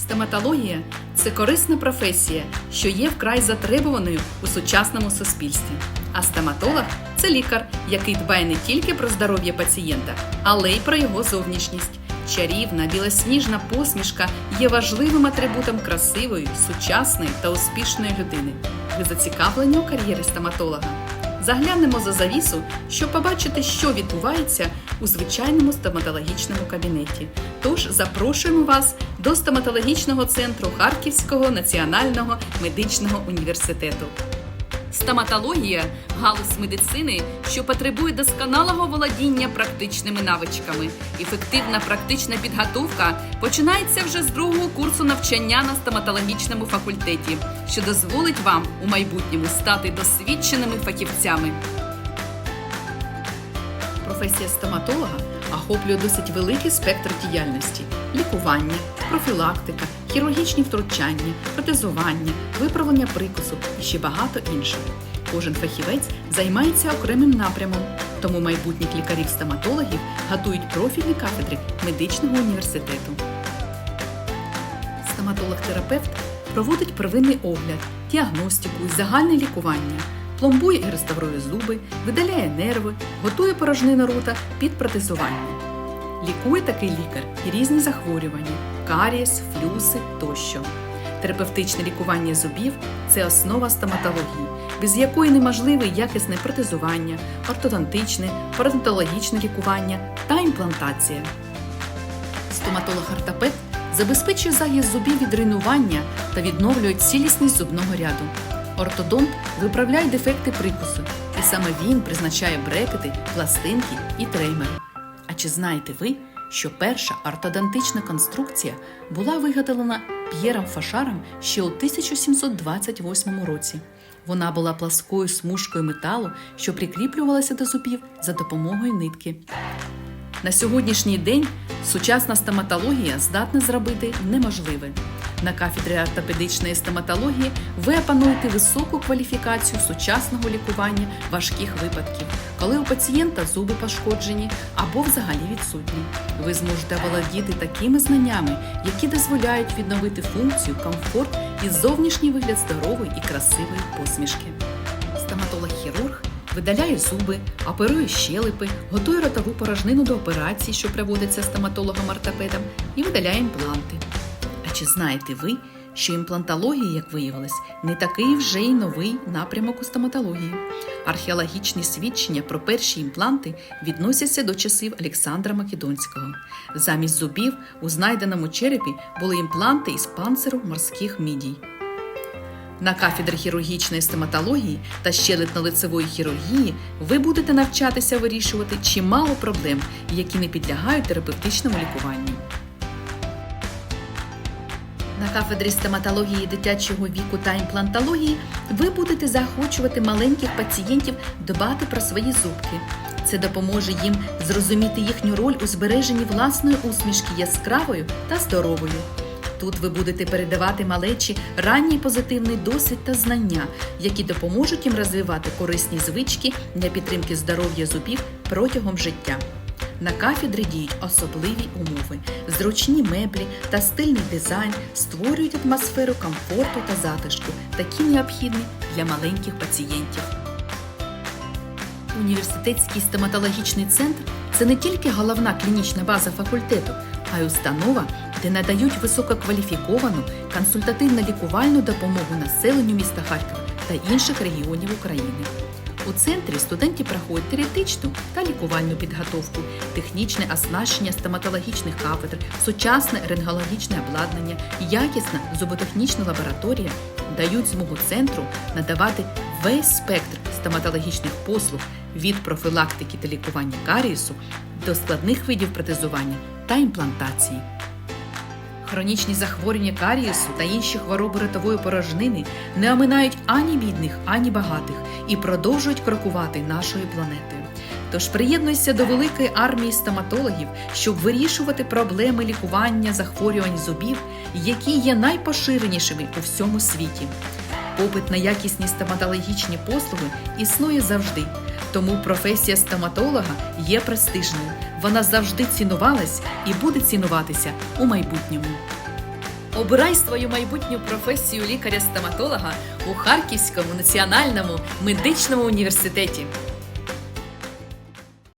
Стоматологія це корисна професія, що є вкрай затребуваною у сучасному суспільстві. А стоматолог це лікар, який дбає не тільки про здоров'я пацієнта, але й про його зовнішність. Чарівна білосніжна посмішка є важливим атрибутом красивої, сучасної та успішної людини. Ви зацікавлені у кар'єрі стоматолога? Заглянемо за завісу, щоб побачити, що відбувається у звичайному стоматологічному кабінеті. Тож запрошуємо вас до стоматологічного центру Харківського національного медичного університету. Стоматологія галузь медицини, що потребує досконалого володіння практичними навичками. Ефективна практична підготовка починається вже з другого курсу навчання на стоматологічному факультеті, що дозволить вам у майбутньому стати досвідченими фахівцями. Професія стоматолога охоплює досить великий спектр діяльності: лікування, профілактика, хірургічні втручання, протезування, виправлення прикусу і ще багато іншого. Кожен фахівець займається окремим напрямом, тому майбутніх лікарів-стоматологів готують профільні кафедри медичного університету. Стоматолог-терапевт проводить первинний огляд, діагностику і загальне лікування, пломбує і реставрує зуби, видаляє нерви, готує порожнину рота під протезування. Лікує такий лікар і різні захворювання карієс, флюси тощо. Терапевтичне лікування зубів це основа стоматології, без якої неможливе якісне протезування, ортодонтичне, парадонтологічне лікування та імплантація. Стоматолог-ортопед забезпечує захист зубів від руйнування та відновлює цілісність зубного ряду. Ортодонт виправляє дефекти прикусу, і саме він призначає брекети, пластинки і треймери. А чи знаєте ви, що перша ортодонтична конструкція була вигадана П'єром Фашаром ще у 1728 році? Вона була пласкою смужкою металу, що прикріплювалася до зубів за допомогою нитки. На сьогоднішній день сучасна стоматологія здатна зробити неможливе. На кафедрі ортопедичної стоматології ви опануєте високу кваліфікацію сучасного лікування важких випадків, коли у пацієнта зуби пошкоджені або взагалі відсутні. Ви зможете володіти такими знаннями, які дозволяють відновити функцію, комфорт і зовнішній вигляд здорової і красивої посмішки. Стоматолог-хірург видаляє зуби, оперує щелепи, готує ротову порожнину до операцій, що проводиться стоматологом-ортопедом, і видаляє імпланти. Чи знаєте ви, що імплантологія, як виявилось, не такий вже й новий напрямок у стоматології? Археологічні свідчення про перші імпланти відносяться до часів Олександра Македонського. Замість зубів у знайденому черепі були імпланти із панциру морських мідій. На кафедрі хірургічної стоматології та щелепно-лицевої хірургії ви будете навчатися вирішувати чимало проблем, які не підлягають терапевтичному лікуванню. На кафедрі стоматології дитячого віку та імплантології ви будете заохочувати маленьких пацієнтів дбати про свої зубки. Це допоможе їм зрозуміти їхню роль у збереженні власної усмішки яскравою та здоровою. Тут ви будете передавати малечі ранній позитивний досвід та знання, які допоможуть їм розвивати корисні звички для підтримки здоров'я зубів протягом життя. На кафедрі діють особливі умови. Зручні меблі та стильний дизайн створюють атмосферу комфорту та затишку, такі необхідні для маленьких пацієнтів. Університетський стоматологічний центр це не тільки головна клінічна база факультету, а й установа, де надають висококваліфіковану консультативно-лікувальну допомогу населенню міста Харкова та інших регіонів України. У центрі студенти проходять теоретичну та лікувальну підготовку, технічне оснащення стоматологічних кафедр, сучасне рентгенологічне обладнання, якісна зуботехнічна лабораторія дають змогу центру надавати весь спектр стоматологічних послуг від профілактики та лікування карієсу до складних видів протезування та імплантації. Хронічні захворювання карієсу та інші хвороби ротової порожнини не оминають ані бідних, ані багатих і продовжують крокувати нашою планетою. Тож приєднуйся до великої армії стоматологів, щоб вирішувати проблеми лікування захворювань зубів, які є найпоширенішими у всьому світі. Попит на якісні стоматологічні послуги існує завжди. Тому професія стоматолога є престижною. Вона завжди цінувалась і буде цінуватися у майбутньому. Обирай свою майбутню професію лікаря-стоматолога у Харківському національному медичному університеті.